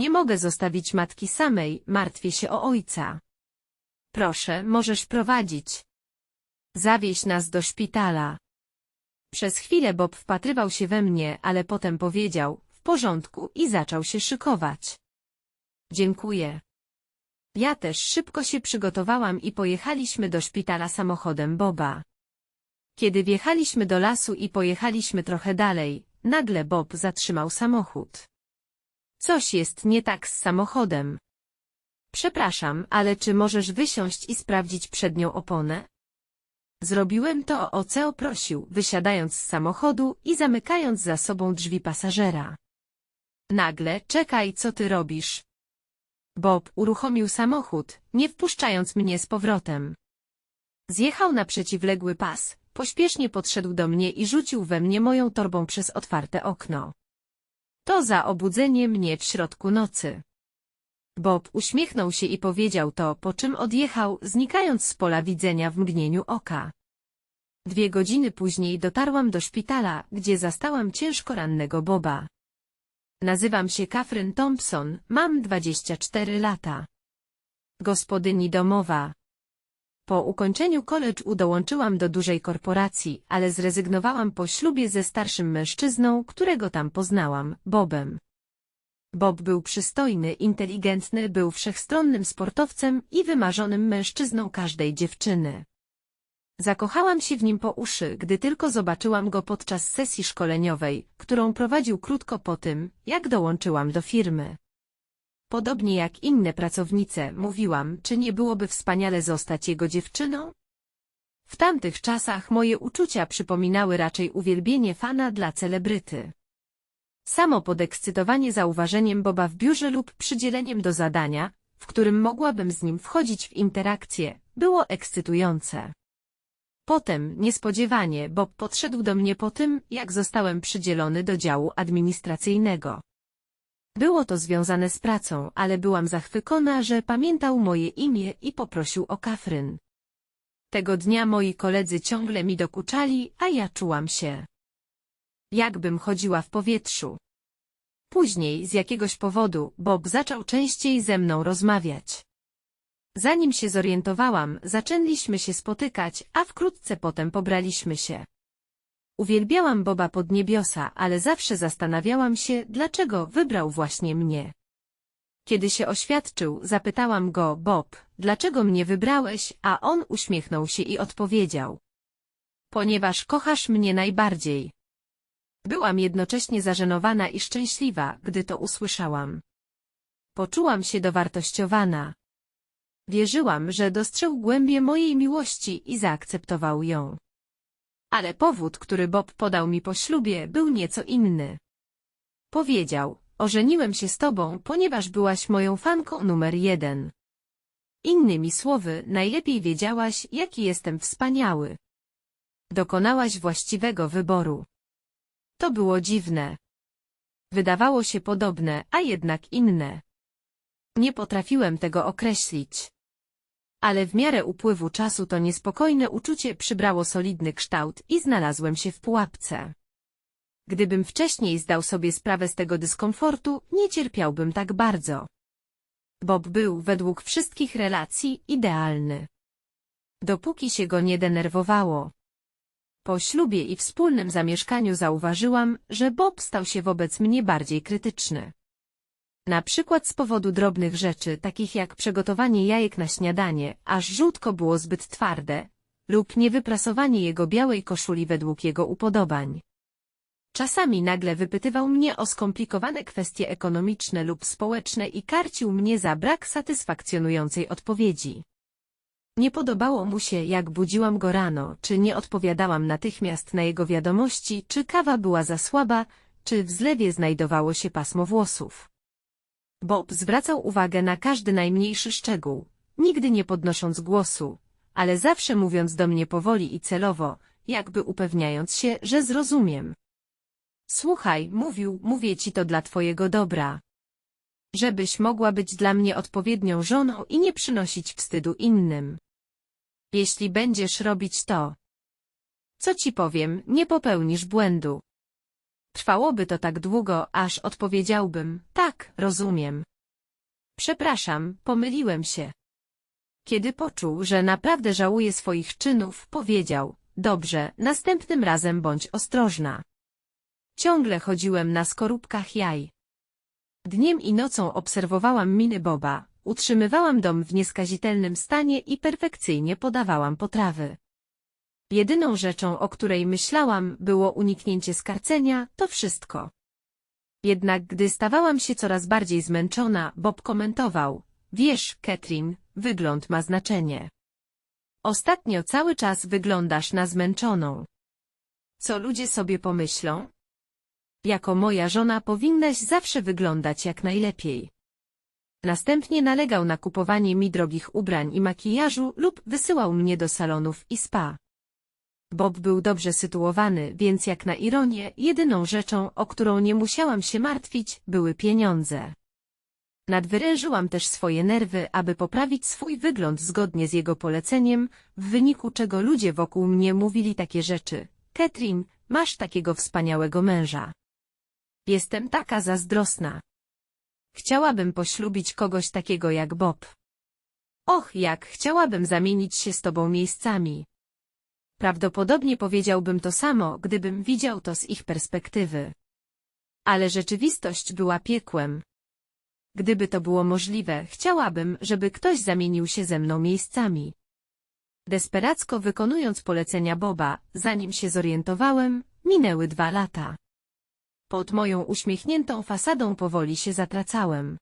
Nie mogę zostawić matki samej, martwię się o ojca. Proszę, możesz prowadzić. Zawieź nas do szpitala. Przez chwilę Bob wpatrywał się we mnie, ale potem powiedział, w porządku i zaczął się szykować. Dziękuję. Ja też szybko się przygotowałam i pojechaliśmy do szpitala samochodem Boba. Kiedy wjechaliśmy do lasu i pojechaliśmy trochę dalej, nagle Bob zatrzymał samochód. Coś jest nie tak z samochodem. Przepraszam, ale czy możesz wysiąść i sprawdzić przednią oponę? Zrobiłem to, o co prosił, wysiadając z samochodu i zamykając za sobą drzwi pasażera. Nagle, czekaj, co ty robisz? Bob uruchomił samochód, nie wpuszczając mnie z powrotem. Zjechał na przeciwległy pas, pośpiesznie podszedł do mnie i rzucił we mnie moją torbą przez otwarte okno. To za obudzenie mnie w środku nocy. Bob uśmiechnął się i powiedział to, po czym odjechał, znikając z pola widzenia w mgnieniu oka. Dwie godziny później dotarłam do szpitala, gdzie zastałam ciężko rannego Boba. Nazywam się Catherine Thompson, mam 24 lata. Gospodyni domowa. Po ukończeniu college dołączyłam do dużej korporacji, ale zrezygnowałam po ślubie ze starszym mężczyzną, którego tam poznałam, Bobem. Bob był przystojny, inteligentny, był wszechstronnym sportowcem i wymarzonym mężczyzną każdej dziewczyny. Zakochałam się w nim po uszy, gdy tylko zobaczyłam go podczas sesji szkoleniowej, którą prowadził krótko po tym, jak dołączyłam do firmy. Podobnie jak inne pracownice, mówiłam, czy nie byłoby wspaniale zostać jego dziewczyną? W tamtych czasach moje uczucia przypominały raczej uwielbienie fana dla celebryty. Samo podekscytowanie zauważeniem Boba w biurze lub przydzieleniem do zadania, w którym mogłabym z nim wchodzić w interakcję, było ekscytujące. Potem, niespodziewanie, Bob podszedł do mnie po tym, jak zostałem przydzielony do działu administracyjnego. Było to związane z pracą, ale byłam zachwycona, że pamiętał moje imię i poprosił o kafryn. Tego dnia moi koledzy ciągle mi dokuczali, a ja czułam się. Jakbym chodziła w powietrzu. Później, z jakiegoś powodu, Bob zaczął częściej ze mną rozmawiać. Zanim się zorientowałam, zaczęliśmy się spotykać, a wkrótce potem pobraliśmy się. Uwielbiałam Boba pod niebiosa, ale zawsze zastanawiałam się, dlaczego wybrał właśnie mnie. Kiedy się oświadczył, zapytałam go, Bob, dlaczego mnie wybrałeś, a on uśmiechnął się i odpowiedział. Ponieważ kochasz mnie najbardziej. Byłam jednocześnie zażenowana i szczęśliwa, gdy to usłyszałam. Poczułam się dowartościowana. Wierzyłam, że dostrzegł głębię mojej miłości i zaakceptował ją. Ale powód, który Bob podał mi po ślubie, był nieco inny. Powiedział, ożeniłem się z tobą, ponieważ byłaś moją fanką numer jeden. Innymi słowy, najlepiej wiedziałaś, jaki jestem wspaniały. Dokonałaś właściwego wyboru. To było dziwne. Wydawało się podobne, a jednak inne. Nie potrafiłem tego określić. Ale w miarę upływu czasu to niespokojne uczucie przybrało solidny kształt i znalazłem się w pułapce. Gdybym wcześniej zdał sobie sprawę z tego dyskomfortu, nie cierpiałbym tak bardzo. Bob był według wszystkich relacji idealny. Dopóki się go nie denerwowało. Po ślubie i wspólnym zamieszkaniu zauważyłam, że Bob stał się wobec mnie bardziej krytyczny. Na przykład z powodu drobnych rzeczy, takich jak przygotowanie jajek na śniadanie, aż żółtko było zbyt twarde, lub niewyprasowanie jego białej koszuli według jego upodobań. Czasami nagle wypytywał mnie o skomplikowane kwestie ekonomiczne lub społeczne i karcił mnie za brak satysfakcjonującej odpowiedzi. Nie podobało mu się, jak budziłam go rano, czy nie odpowiadałam natychmiast na jego wiadomości, czy kawa była za słaba, czy w zlewie znajdowało się pasmo włosów. Bob zwracał uwagę na każdy najmniejszy szczegół, nigdy nie podnosząc głosu, ale zawsze mówiąc do mnie powoli i celowo, jakby upewniając się, że zrozumiem. Słuchaj, mówił, mówię ci to dla twojego dobra. Żebyś mogła być dla mnie odpowiednią żoną i nie przynosić wstydu innym. Jeśli będziesz robić to, co ci powiem, nie popełnisz błędu. Trwałoby to tak długo, aż odpowiedziałbym, tak, rozumiem. Przepraszam, pomyliłem się. Kiedy poczuł, że naprawdę żałuje swoich czynów, powiedział, dobrze, następnym razem bądź ostrożna. Ciągle chodziłem na skorupkach jaj. Dniem i nocą obserwowałam miny Boba, utrzymywałam dom w nieskazitelnym stanie i perfekcyjnie podawałam potrawy. Jedyną rzeczą, o której myślałam, było uniknięcie skarcenia, to wszystko. Jednak gdy stawałam się coraz bardziej zmęczona, Bob komentował, wiesz, Catherine, wygląd ma znaczenie. Ostatnio cały czas wyglądasz na zmęczoną. Co ludzie sobie pomyślą? Jako moja żona powinnaś zawsze wyglądać jak najlepiej. Następnie nalegał na kupowanie mi drogich ubrań i makijażu lub wysyłał mnie do salonów i spa. Bob był dobrze sytuowany, więc jak na ironię, jedyną rzeczą, o którą nie musiałam się martwić, były pieniądze. Nadwyrężyłam też swoje nerwy, aby poprawić swój wygląd zgodnie z jego poleceniem, w wyniku czego ludzie wokół mnie mówili takie rzeczy. Catherine, masz takiego wspaniałego męża. Jestem taka zazdrosna. Chciałabym poślubić kogoś takiego jak Bob. Och, jak chciałabym zamienić się z tobą miejscami. Prawdopodobnie powiedziałbym to samo, gdybym widział to z ich perspektywy. Ale rzeczywistość była piekłem. Gdyby to było możliwe, chciałabym, żeby ktoś zamienił się ze mną miejscami. Desperacko wykonując polecenia Boba, zanim się zorientowałem, minęły dwa lata. Pod moją uśmiechniętą fasadą powoli się zatracałem.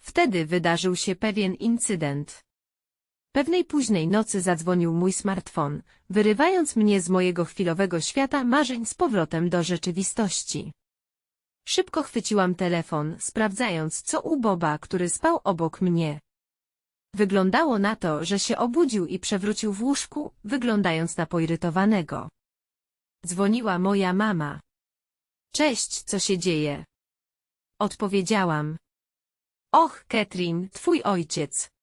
Wtedy wydarzył się pewien incydent. Pewnej późnej nocy zadzwonił mój smartfon, wyrywając mnie z mojego chwilowego świata marzeń z powrotem do rzeczywistości. Szybko chwyciłam telefon, sprawdzając, co u Boba, który spał obok mnie. Wyglądało na to, że się obudził i przewrócił w łóżku, wyglądając na poirytowanego. Dzwoniła moja mama. Cześć, co się dzieje? Odpowiedziałam. Och, Catherine, twój ojciec.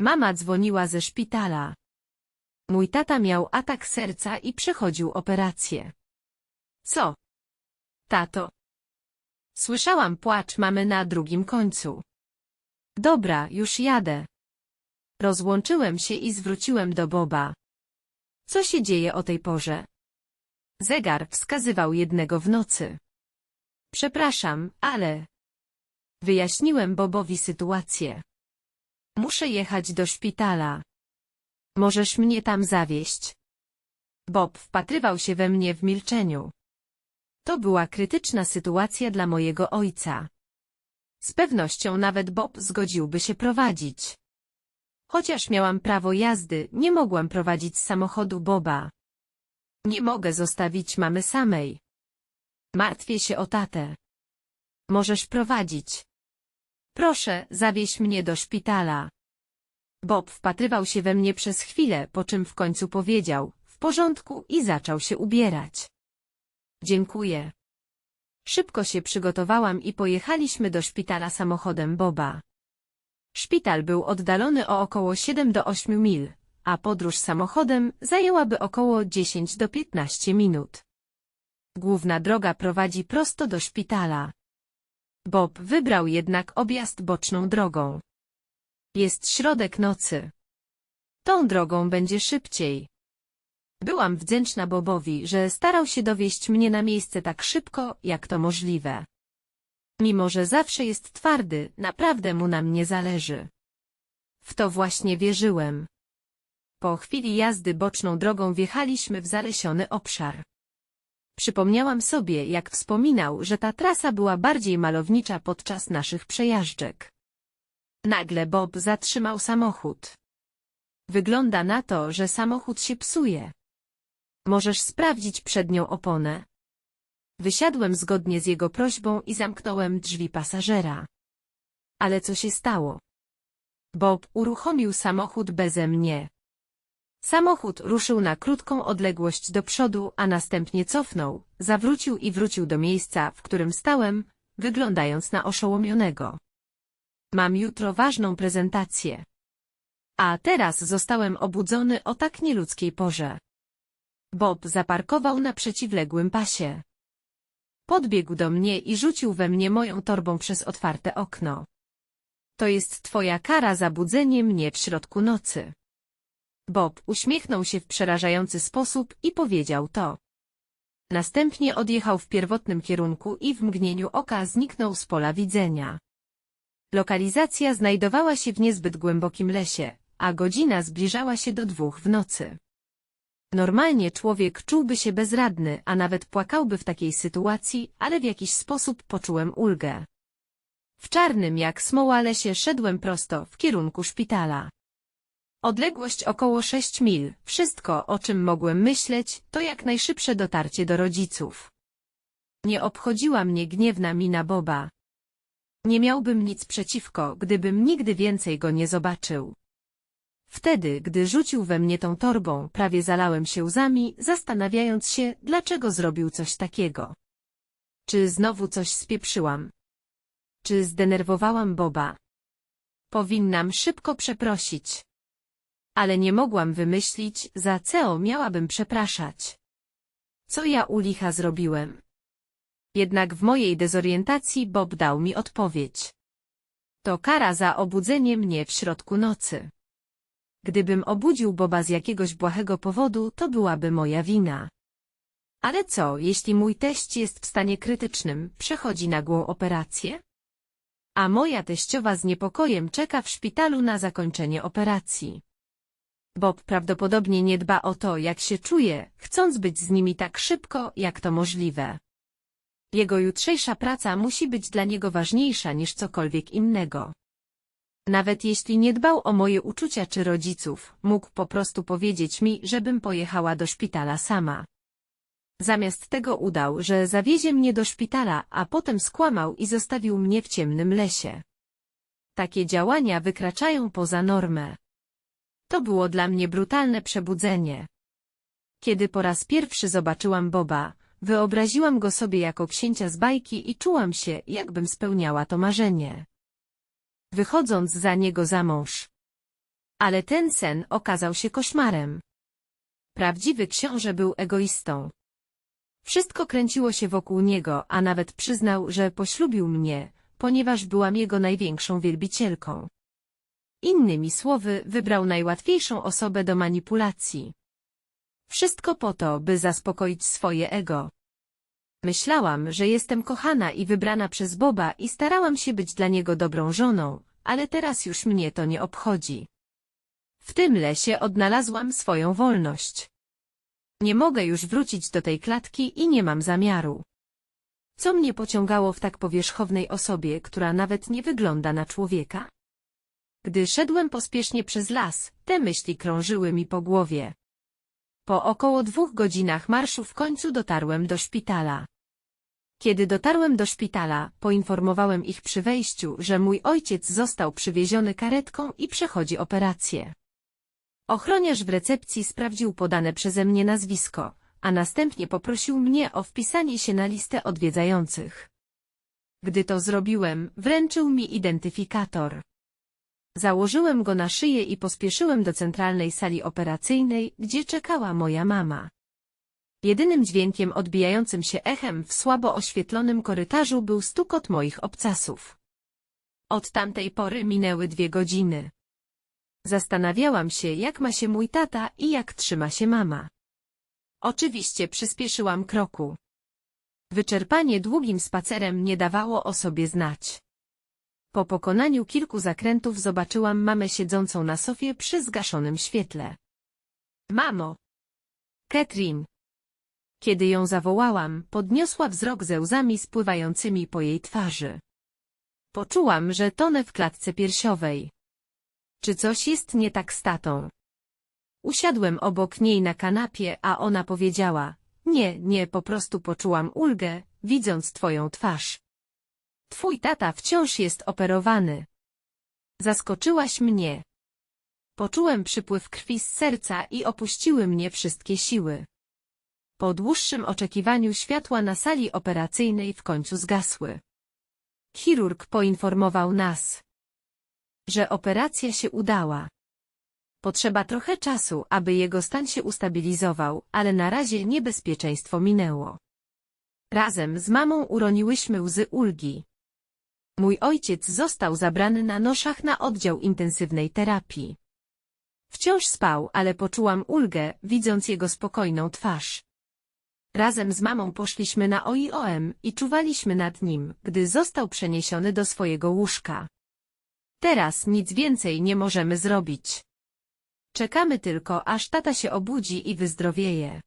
Mama dzwoniła ze szpitala. Mój tata miał atak serca i przechodził operację. Co? Tato. Słyszałam płacz mamy na drugim końcu. Dobra, już jadę. Rozłączyłem się i zwróciłem do Boba. Co się dzieje o tej porze? Zegar wskazywał jednego w nocy. Przepraszam, ale... Wyjaśniłem Bobowi sytuację. Muszę jechać do szpitala. Możesz mnie tam zawieźć? Bob wpatrywał się we mnie w milczeniu. To była krytyczna sytuacja dla mojego ojca. Z pewnością nawet Bob zgodziłby się prowadzić. Chociaż miałam prawo jazdy, nie mogłam prowadzić samochodu Boba. Nie mogę zostawić mamy samej. Martwię się o tatę. Możesz prowadzić. Proszę, zawieź mnie do szpitala. Bob wpatrywał się we mnie przez chwilę, po czym w końcu powiedział, w porządku i zaczął się ubierać. Dziękuję. Szybko się przygotowałam i pojechaliśmy do szpitala samochodem Boba. Szpital był oddalony o około 7 do 8 mil, a podróż samochodem zajęłaby około 10 do 15 minut. Główna droga prowadzi prosto do szpitala. Bob wybrał jednak objazd boczną drogą. Jest środek nocy. Tą drogą będzie szybciej. Byłam wdzięczna Bobowi, że starał się dowieść mnie na miejsce tak szybko, jak to możliwe. Mimo, że zawsze jest twardy, naprawdę mu na mnie zależy. W to właśnie wierzyłem. Po chwili jazdy boczną drogą wjechaliśmy w zalesiony obszar. Przypomniałam sobie, jak wspominał, że ta trasa była bardziej malownicza podczas naszych przejażdżek. Nagle Bob zatrzymał samochód. Wygląda na to, że samochód się psuje. Możesz sprawdzić przednią oponę. Wysiadłem zgodnie z jego prośbą i zamknąłem drzwi pasażera. Ale co się stało? Bob uruchomił samochód beze mnie. Samochód ruszył na krótką odległość do przodu, a następnie cofnął, zawrócił i wrócił do miejsca, w którym stałem, wyglądając na oszołomionego. Mam jutro ważną prezentację. A teraz zostałem obudzony o tak nieludzkiej porze. Bob zaparkował na przeciwległym pasie. Podbiegł do mnie i rzucił we mnie moją torbą przez otwarte okno. To jest twoja kara za budzenie mnie w środku nocy. Bob uśmiechnął się w przerażający sposób i powiedział to. Następnie odjechał w pierwotnym kierunku i w mgnieniu oka zniknął z pola widzenia. Lokalizacja znajdowała się w niezbyt głębokim lesie, a godzina zbliżała się do dwóch w nocy. Normalnie człowiek czułby się bezradny, a nawet płakałby w takiej sytuacji, ale w jakiś sposób poczułem ulgę. W czarnym jak smoła lesie szedłem prosto w kierunku szpitala. Odległość około 6 mil, wszystko o czym mogłem myśleć, to jak najszybsze dotarcie do rodziców. Nie obchodziła mnie gniewna mina Boba. Nie miałbym nic przeciwko, gdybym nigdy więcej go nie zobaczył. Wtedy, gdy rzucił we mnie tą torbą, prawie zalałem się łzami, zastanawiając się, dlaczego zrobił coś takiego. Czy znowu coś spieprzyłam? Czy zdenerwowałam Boba? Powinnam szybko przeprosić. Ale nie mogłam wymyślić, za co miałabym przepraszać. Co ja u licha zrobiłem? Jednak w mojej dezorientacji Bob dał mi odpowiedź. To kara za obudzenie mnie w środku nocy. Gdybym obudził Boba z jakiegoś błahego powodu, to byłaby moja wina. Ale co, jeśli mój teść jest w stanie krytycznym, przechodzi nagłą operację? A moja teściowa z niepokojem czeka w szpitalu na zakończenie operacji. Bob prawdopodobnie nie dba o to, jak się czuje, chcąc być z nimi tak szybko, jak to możliwe. Jego jutrzejsza praca musi być dla niego ważniejsza niż cokolwiek innego. Nawet jeśli nie dbał o moje uczucia czy rodziców, mógł po prostu powiedzieć mi, żebym pojechała do szpitala sama. Zamiast tego udał, że zawiezie mnie do szpitala, a potem skłamał i zostawił mnie w ciemnym lesie. Takie działania wykraczają poza normę. To było dla mnie brutalne przebudzenie. Kiedy po raz pierwszy zobaczyłam Boba, wyobraziłam go sobie jako księcia z bajki i czułam się, jakbym spełniała to marzenie. Wychodząc za niego za mąż. Ale ten sen okazał się koszmarem. Prawdziwy książę był egoistą. Wszystko kręciło się wokół niego, a nawet przyznał, że poślubił mnie, ponieważ byłam jego największą wielbicielką. Innymi słowy, wybrał najłatwiejszą osobę do manipulacji. Wszystko po to, by zaspokoić swoje ego. Myślałam, że jestem kochana i wybrana przez Boba i starałam się być dla niego dobrą żoną, ale teraz już mnie to nie obchodzi. W tym lesie odnalazłam swoją wolność. Nie mogę już wrócić do tej klatki i nie mam zamiaru. Co mnie pociągało w tak powierzchownej osobie, która nawet nie wygląda na człowieka? Gdy szedłem pospiesznie przez las, te myśli krążyły mi po głowie. Po około dwóch godzinach marszu w końcu dotarłem do szpitala. Kiedy dotarłem do szpitala, poinformowałem ich przy wejściu, że mój ojciec został przywieziony karetką i przechodzi operację. Ochroniarz w recepcji sprawdził podane przeze mnie nazwisko, a następnie poprosił mnie o wpisanie się na listę odwiedzających. Gdy to zrobiłem, wręczył mi identyfikator. Założyłem go na szyję i pospieszyłem do centralnej sali operacyjnej, gdzie czekała moja mama. Jedynym dźwiękiem odbijającym się echem w słabo oświetlonym korytarzu był stukot moich obcasów. Od tamtej pory minęły dwie godziny. Zastanawiałam się, jak ma się mój tata i jak trzyma się mama. Oczywiście przyspieszyłam kroku. Wyczerpanie długim spacerem nie dawało o sobie znać. Po pokonaniu kilku zakrętów zobaczyłam mamę siedzącą na sofie przy zgaszonym świetle. Mamo! Katrin! Kiedy ją zawołałam, podniosła wzrok ze łzami spływającymi po jej twarzy. Poczułam, że tonę w klatce piersiowej. Czy coś jest nie tak z tatą? Usiadłem obok niej na kanapie, a ona powiedziała, nie, nie, po prostu poczułam ulgę, widząc twoją twarz. Twój tata wciąż jest operowany. Zaskoczyłaś mnie. Poczułem przypływ krwi z serca i opuściły mnie wszystkie siły. Po dłuższym oczekiwaniu światła na sali operacyjnej w końcu zgasły. Chirurg poinformował nas, że operacja się udała. Potrzeba trochę czasu, aby jego stan się ustabilizował, ale na razie niebezpieczeństwo minęło. Razem z mamą uroniłyśmy łzy ulgi. Mój ojciec został zabrany na noszach na oddział intensywnej terapii. Wciąż spał, ale poczułam ulgę, widząc jego spokojną twarz. Razem z mamą poszliśmy na OIOM i czuwaliśmy nad nim, gdy został przeniesiony do swojego łóżka. Teraz nic więcej nie możemy zrobić. Czekamy tylko, aż tata się obudzi i wyzdrowieje.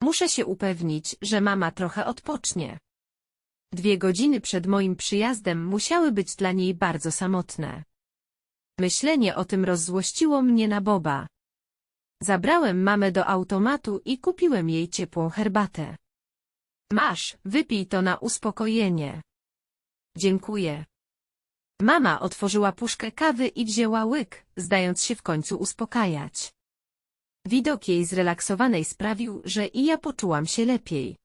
Muszę się upewnić, że mama trochę odpocznie. Dwie godziny przed moim przyjazdem musiały być dla niej bardzo samotne. Myślenie o tym rozzłościło mnie na Boba. Zabrałem mamę do automatu i kupiłem jej ciepłą herbatę. Masz, wypij to na uspokojenie. Dziękuję. Mama otworzyła puszkę kawy i wzięła łyk, zdając się w końcu uspokajać. Widok jej zrelaksowanej sprawił, że i ja poczułam się lepiej.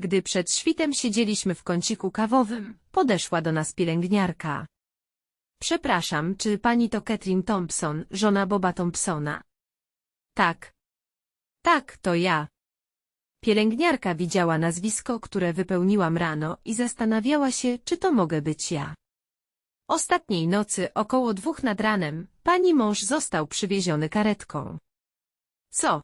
Gdy przed świtem siedzieliśmy w kąciku kawowym, podeszła do nas pielęgniarka. Przepraszam, czy pani to Catherine Thompson, żona Boba Thompsona? Tak. Tak, to ja. Pielęgniarka widziała nazwisko, które wypełniłam rano i zastanawiała się, czy to mogę być ja. Ostatniej nocy, około dwóch nad ranem, pani mąż został przywieziony karetką. Co?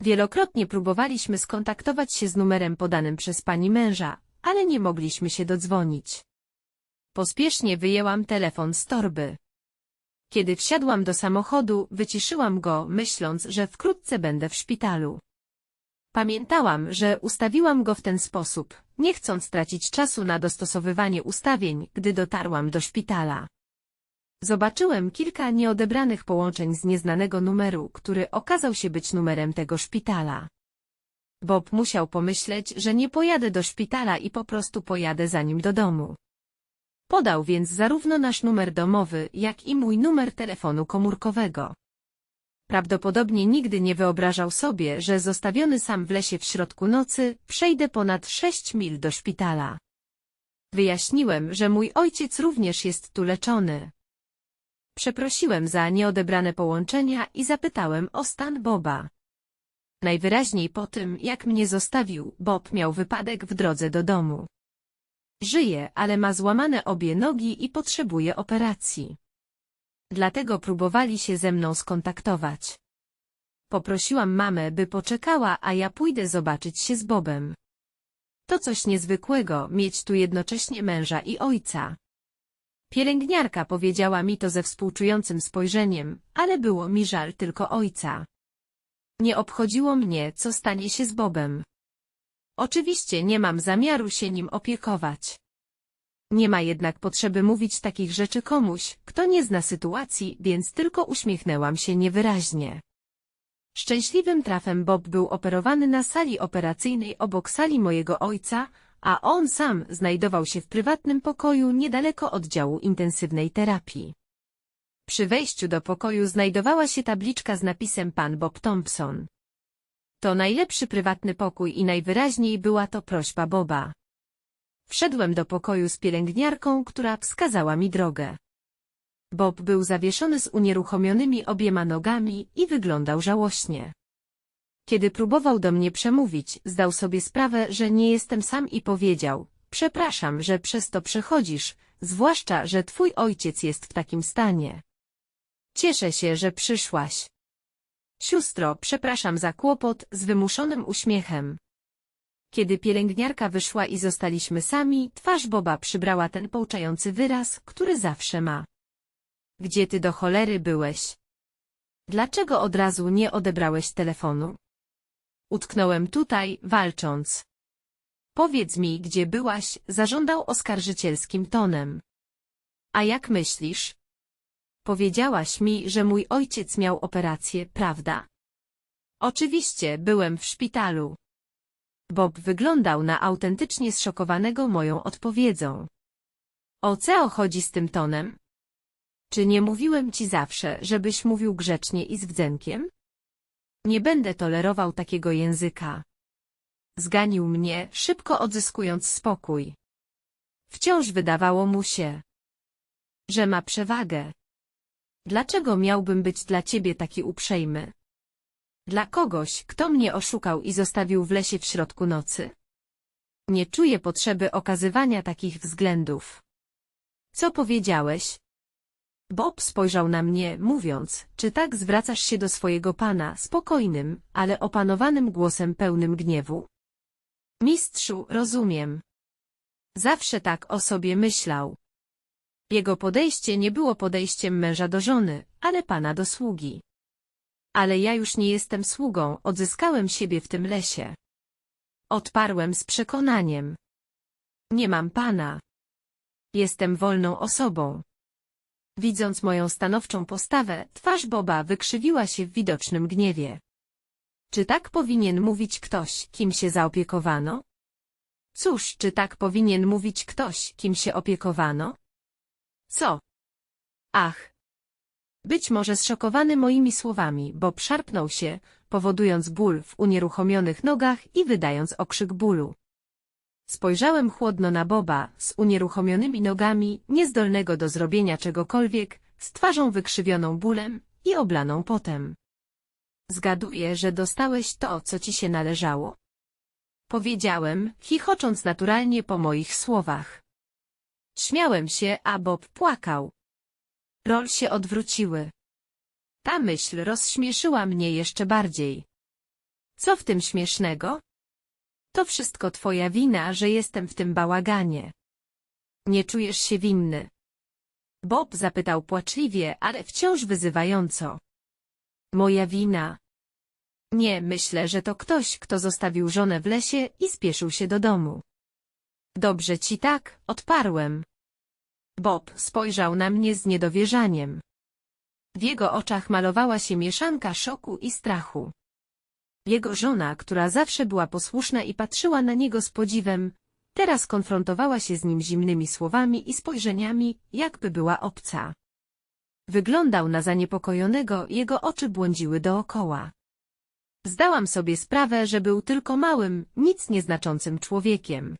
Wielokrotnie próbowaliśmy skontaktować się z numerem podanym przez pani męża, ale nie mogliśmy się dodzwonić. Pospiesznie wyjęłam telefon z torby. Kiedy wsiadłam do samochodu, wyciszyłam go, myśląc, że wkrótce będę w szpitalu. Pamiętałam, że ustawiłam go w ten sposób, nie chcąc tracić czasu na dostosowywanie ustawień, gdy dotarłam do szpitala. Zobaczyłem kilka nieodebranych połączeń z nieznanego numeru, który okazał się być numerem tego szpitala. Bob musiał pomyśleć, że nie pojadę do szpitala i po prostu pojadę za nim do domu. Podał więc zarówno nasz numer domowy, jak i mój numer telefonu komórkowego. Prawdopodobnie nigdy nie wyobrażał sobie, że zostawiony sam w lesie w środku nocy, przejdę ponad sześć mil do szpitala. Wyjaśniłem, że mój ojciec również jest tu leczony. Przeprosiłem za nieodebrane połączenia i zapytałem o stan Boba. Najwyraźniej po tym, jak mnie zostawił, Bob miał wypadek w drodze do domu. Żyje, ale ma złamane obie nogi i potrzebuje operacji. Dlatego próbowali się ze mną skontaktować. Poprosiłam mamę, by poczekała, a ja pójdę zobaczyć się z Bobem. To coś niezwykłego, mieć tu jednocześnie męża i ojca. Pielęgniarka powiedziała mi to ze współczującym spojrzeniem, ale było mi żal tylko ojca. Nie obchodziło mnie, co stanie się z Bobem. Oczywiście nie mam zamiaru się nim opiekować. Nie ma jednak potrzeby mówić takich rzeczy komuś, kto nie zna sytuacji, więc tylko uśmiechnęłam się niewyraźnie. Szczęśliwym trafem Bob był operowany na sali operacyjnej obok sali mojego ojca, a on sam znajdował się w prywatnym pokoju niedaleko oddziału intensywnej terapii. Przy wejściu do pokoju znajdowała się tabliczka z napisem Pan Bob Thompson. To najlepszy prywatny pokój i najwyraźniej była to prośba Boba. Wszedłem do pokoju z pielęgniarką, która wskazała mi drogę. Bob był zawieszony z unieruchomionymi obiema nogami i wyglądał żałośnie. Kiedy próbował do mnie przemówić, zdał sobie sprawę, że nie jestem sam i powiedział, przepraszam, że przez to przechodzisz, zwłaszcza, że twój ojciec jest w takim stanie. Cieszę się, że przyszłaś. Sióstro, przepraszam za kłopot, z wymuszonym uśmiechem. Kiedy pielęgniarka wyszła i zostaliśmy sami, twarz Boba przybrała ten pouczający wyraz, który zawsze ma. Gdzie ty do cholery byłeś? Dlaczego od razu nie odebrałeś telefonu? Utknąłem tutaj, walcząc. Powiedz mi, gdzie byłaś, zażądał oskarżycielskim tonem. A jak myślisz? Powiedziałaś mi, że mój ojciec miał operację, prawda? Oczywiście, byłem w szpitalu. Bob wyglądał na autentycznie zszokowanego moją odpowiedzią. O co chodzi z tym tonem? Czy nie mówiłem ci zawsze, żebyś mówił grzecznie i z wdzenkiem? Nie będę tolerował takiego języka. Zganił mnie, szybko odzyskując spokój. Wciąż wydawało mu się, że ma przewagę. Dlaczego miałbym być dla ciebie taki uprzejmy? Dla kogoś, kto mnie oszukał i zostawił w lesie w środku nocy? Nie czuję potrzeby okazywania takich względów. Co powiedziałeś? Bob spojrzał na mnie, mówiąc, czy tak zwracasz się do swojego pana spokojnym, ale opanowanym głosem pełnym gniewu? Mistrzu, rozumiem. Zawsze tak o sobie myślał. Jego podejście nie było podejściem męża do żony, ale pana do sługi. Ale ja już nie jestem sługą, odzyskałem siebie w tym lesie. Odparłem z przekonaniem. Nie mam pana. Jestem wolną osobą. Widząc moją stanowczą postawę, twarz Boba wykrzywiła się w widocznym gniewie. Czy tak powinien mówić ktoś, kim się zaopiekowano? Cóż, czy tak powinien mówić ktoś, kim się opiekowano? Co? Ach! Być może zszokowany moimi słowami, Bob szarpnął się, powodując ból w unieruchomionych nogach i wydając okrzyk bólu. Spojrzałem chłodno na Boba, z unieruchomionymi nogami, niezdolnego do zrobienia czegokolwiek, z twarzą wykrzywioną bólem i oblaną potem. Zgaduję, że dostałeś to, co ci się należało. Powiedziałem, chichocząc naturalnie po moich słowach. Śmiałem się, a Bob płakał. Rol się odwróciły. Ta myśl rozśmieszyła mnie jeszcze bardziej. Co w tym śmiesznego? To wszystko twoja wina, że jestem w tym bałaganie. Nie czujesz się winny. Bob zapytał płaczliwie, ale wciąż wyzywająco. Moja wina. Nie, myślę, że to ktoś, kto zostawił żonę w lesie i spieszył się do domu. Dobrze ci tak, odparłem. Bob spojrzał na mnie z niedowierzaniem. W jego oczach malowała się mieszanka szoku i strachu. Jego żona, która zawsze była posłuszna i patrzyła na niego z podziwem, teraz konfrontowała się z nim zimnymi słowami i spojrzeniami, jakby była obca. Wyglądał na zaniepokojonego, jego oczy błądziły dookoła. Zdałam sobie sprawę, że był tylko małym, nic nieznaczącym człowiekiem.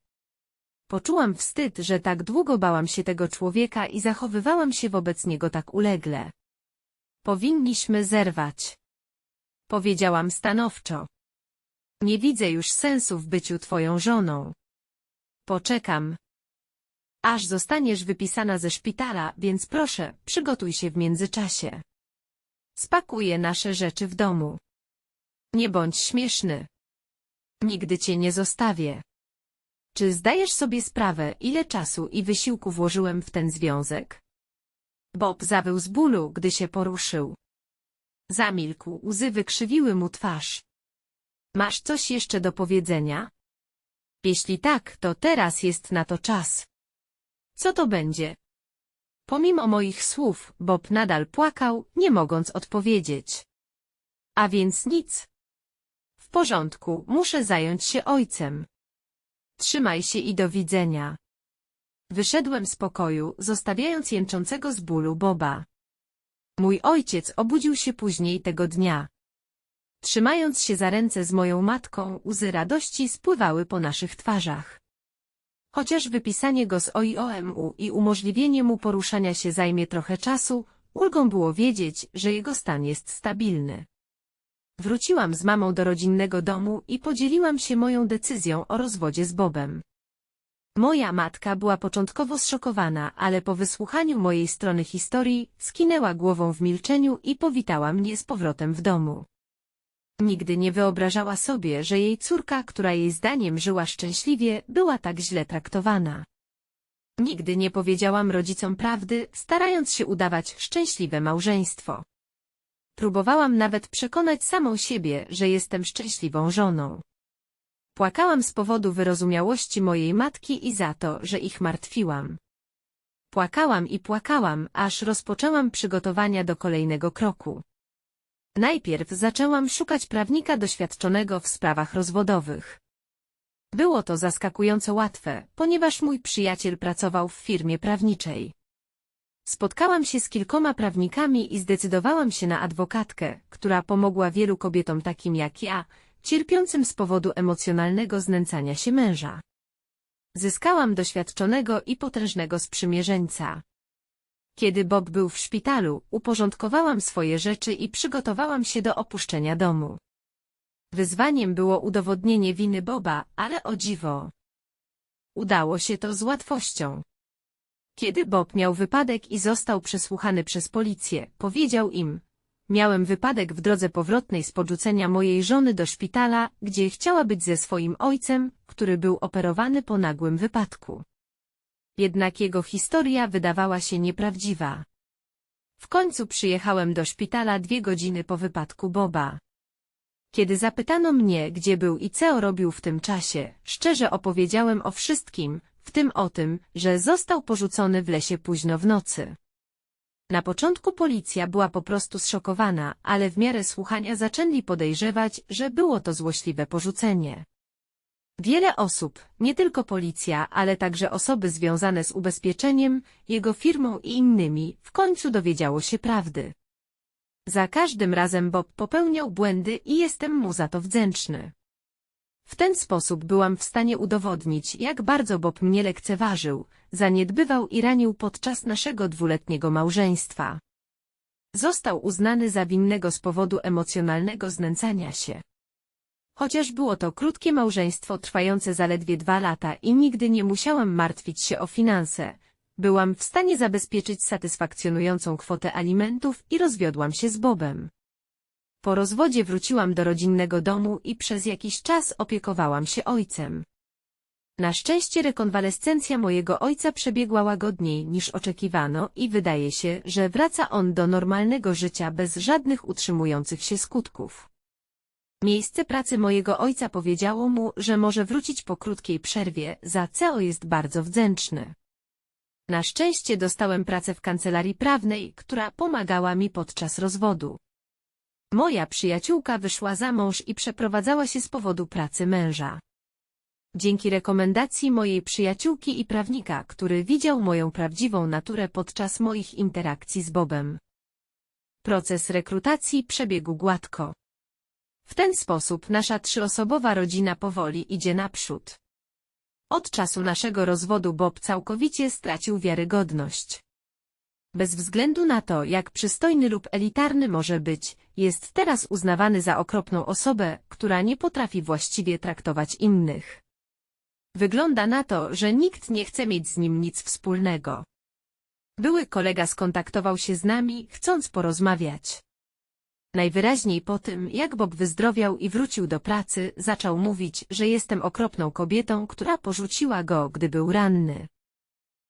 Poczułam wstyd, że tak długo bałam się tego człowieka i zachowywałam się wobec niego tak ulegle. Powinniśmy zerwać. Powiedziałam stanowczo. Nie widzę już sensu w byciu twoją żoną. Poczekam. Aż zostaniesz wypisana ze szpitala, więc proszę, przygotuj się w międzyczasie. Spakuję nasze rzeczy w domu. Nie bądź śmieszny. Nigdy cię nie zostawię. Czy zdajesz sobie sprawę, ile czasu i wysiłku włożyłem w ten związek? Bob zawył z bólu, gdy się poruszył. Zamilkł, łzy wykrzywiły mu twarz. Masz coś jeszcze do powiedzenia? Jeśli tak, to teraz jest na to czas. Co to będzie? Pomimo moich słów, Bob nadal płakał, nie mogąc odpowiedzieć. A więc nic. W porządku, muszę zająć się ojcem. Trzymaj się i do widzenia. Wyszedłem z pokoju, zostawiając jęczącego z bólu Boba. Mój ojciec obudził się później tego dnia. Trzymając się za ręce z moją matką, łzy radości spływały po naszych twarzach. Chociaż wypisanie go z OIOMU i umożliwienie mu poruszania się zajmie trochę czasu, ulgą było wiedzieć, że jego stan jest stabilny. Wróciłam z mamą do rodzinnego domu i podzieliłam się moją decyzją o rozwodzie z Bobem. Moja matka była początkowo zszokowana, ale po wysłuchaniu mojej strony historii skinęła głową w milczeniu i powitała mnie z powrotem w domu. Nigdy nie wyobrażała sobie, że jej córka, która jej zdaniem żyła szczęśliwie, była tak źle traktowana. Nigdy nie powiedziałam rodzicom prawdy, starając się udawać szczęśliwe małżeństwo. Próbowałam nawet przekonać samą siebie, że jestem szczęśliwą żoną. Płakałam z powodu wyrozumiałości mojej matki i za to, że ich martwiłam. Płakałam i płakałam, aż rozpoczęłam przygotowania do kolejnego kroku. Najpierw zaczęłam szukać prawnika doświadczonego w sprawach rozwodowych. Było to zaskakująco łatwe, ponieważ mój przyjaciel pracował w firmie prawniczej. Spotkałam się z kilkoma prawnikami i zdecydowałam się na adwokatkę, która pomogła wielu kobietom takim jak ja, cierpiącym z powodu emocjonalnego znęcania się męża. Zyskałam doświadczonego i potężnego sprzymierzeńca. Kiedy Bob był w szpitalu, uporządkowałam swoje rzeczy i przygotowałam się do opuszczenia domu. Wyzwaniem było udowodnienie winy Boba, ale o dziwo. Udało się to z łatwością. Kiedy Bob miał wypadek i został przesłuchany przez policję, powiedział im, Miałem wypadek w drodze powrotnej z podrzucenia mojej żony do szpitala, gdzie chciała być ze swoim ojcem, który był operowany po nagłym wypadku. Jednak jego historia wydawała się nieprawdziwa. W końcu przyjechałem do szpitala dwie godziny po wypadku Boba. Kiedy zapytano mnie, gdzie był i co robił w tym czasie, szczerze opowiedziałem o wszystkim, w tym o tym, że został porzucony w lesie późno w nocy. Na początku policja była po prostu zszokowana, ale w miarę słuchania zaczęli podejrzewać, że było to złośliwe porzucenie. Wiele osób, nie tylko policja, ale także osoby związane z ubezpieczeniem, jego firmą i innymi, w końcu dowiedziało się prawdy. Za każdym razem Bob popełniał błędy i jestem mu za to wdzięczny. W ten sposób byłam w stanie udowodnić, jak bardzo Bob mnie lekceważył, zaniedbywał i ranił podczas naszego dwuletniego małżeństwa. Został uznany za winnego z powodu emocjonalnego znęcania się. Chociaż było to krótkie małżeństwo trwające zaledwie dwa lata i nigdy nie musiałam martwić się o finanse, byłam w stanie zabezpieczyć satysfakcjonującą kwotę alimentów i rozwiodłam się z Bobem. Po rozwodzie wróciłam do rodzinnego domu i przez jakiś czas opiekowałam się ojcem. Na szczęście rekonwalescencja mojego ojca przebiegła łagodniej niż oczekiwano i wydaje się, że wraca on do normalnego życia bez żadnych utrzymujących się skutków. Miejsce pracy mojego ojca powiedziało mu, że może wrócić po krótkiej przerwie, za co jest bardzo wdzięczny. Na szczęście dostałem pracę w kancelarii prawnej, która pomagała mi podczas rozwodu. Moja przyjaciółka wyszła za mąż i przeprowadzała się z powodu pracy męża. Dzięki rekomendacji mojej przyjaciółki i prawnika, który widział moją prawdziwą naturę podczas moich interakcji z Bobem. Proces rekrutacji przebiegł gładko. W ten sposób nasza trzyosobowa rodzina powoli idzie naprzód. Od czasu naszego rozwodu Bob całkowicie stracił wiarygodność. Bez względu na to, jak przystojny lub elitarny może być, jest teraz uznawany za okropną osobę, która nie potrafi właściwie traktować innych. Wygląda na to, że nikt nie chce mieć z nim nic wspólnego. Były kolega skontaktował się z nami, chcąc porozmawiać. Najwyraźniej po tym, jak Bob wyzdrowiał i wrócił do pracy, zaczął mówić, że jestem okropną kobietą, która porzuciła go, gdy był ranny.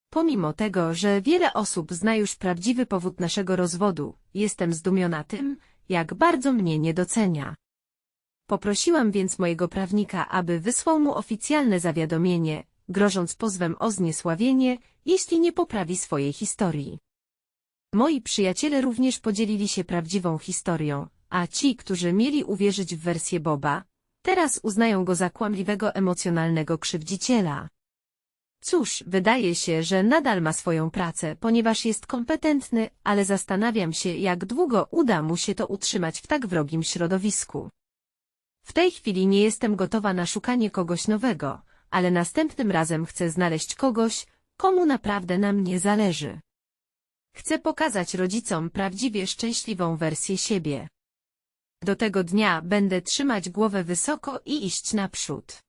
Pomimo tego, że wiele osób zna już prawdziwy powód naszego rozwodu, jestem zdumiona tym, jak bardzo mnie nie docenia. Poprosiłam więc mojego prawnika, aby wysłał mu oficjalne zawiadomienie, grożąc pozwem o zniesławienie, jeśli nie poprawi swojej historii. Moi przyjaciele również podzielili się prawdziwą historią, a ci, którzy mieli uwierzyć w wersję Boba, teraz uznają go za kłamliwego emocjonalnego krzywdziciela. Cóż, wydaje się, że nadal ma swoją pracę, ponieważ jest kompetentny, ale zastanawiam się, jak długo uda mu się to utrzymać w tak wrogim środowisku. W tej chwili nie jestem gotowa na szukanie kogoś nowego, ale następnym razem chcę znaleźć kogoś, komu naprawdę na mnie zależy. Chcę pokazać rodzicom prawdziwie szczęśliwą wersję siebie. Do tego dnia będę trzymać głowę wysoko i iść naprzód.